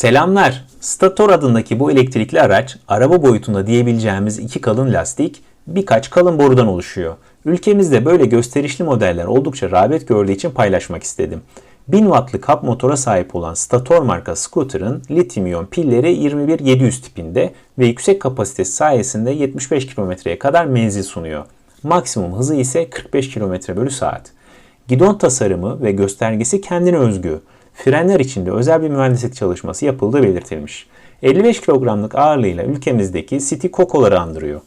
Selamlar. Stator adındaki bu elektrikli araç araba boyutunda diyebileceğimiz iki kalın lastik, birkaç kalın borudan oluşuyor. Ülkemizde böyle gösterişli modeller oldukça rağbet gördüğü için paylaşmak istedim. 1000 wattlık hap motora sahip olan Stator marka scooter'ın lityum iyon pilleri 21700 tipinde ve yüksek kapasitesi sayesinde 75 kilometreye kadar menzil sunuyor. Maksimum hızı ise 45 km bölü saat. Gidon tasarımı ve göstergesi kendine özgü. Frenler için de özel bir mühendislik çalışması yapıldığı belirtilmiş. 55 kilogramlık ağırlığıyla ülkemizdeki City Coco'ları andırıyor.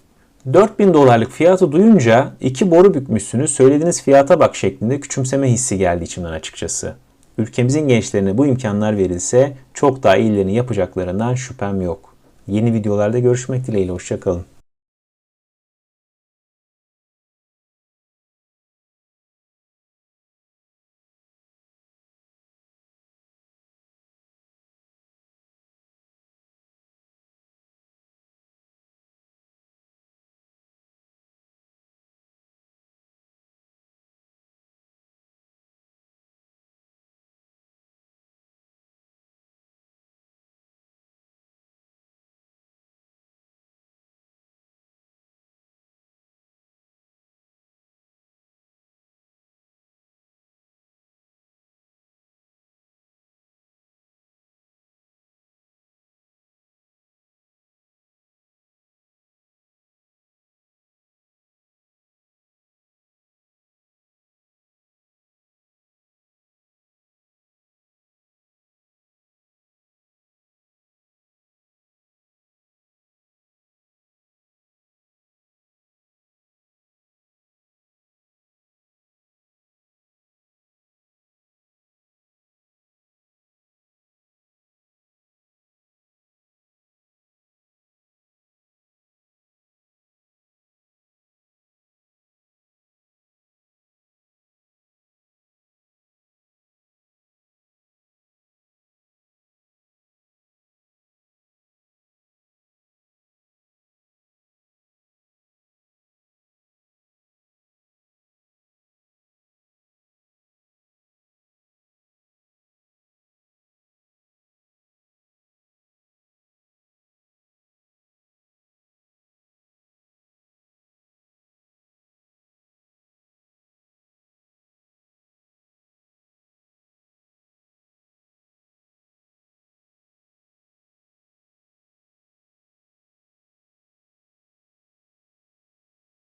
4000 dolarlık fiyatı duyunca iki boru bükmüşsünüz söylediğiniz fiyata bak şeklinde küçümseme hissi geldi içimden açıkçası. Ülkemizin gençlerine bu imkanlar verilse çok daha iyilerini yapacaklarından şüphem yok. Yeni videolarda görüşmek dileğiyle hoşçakalın.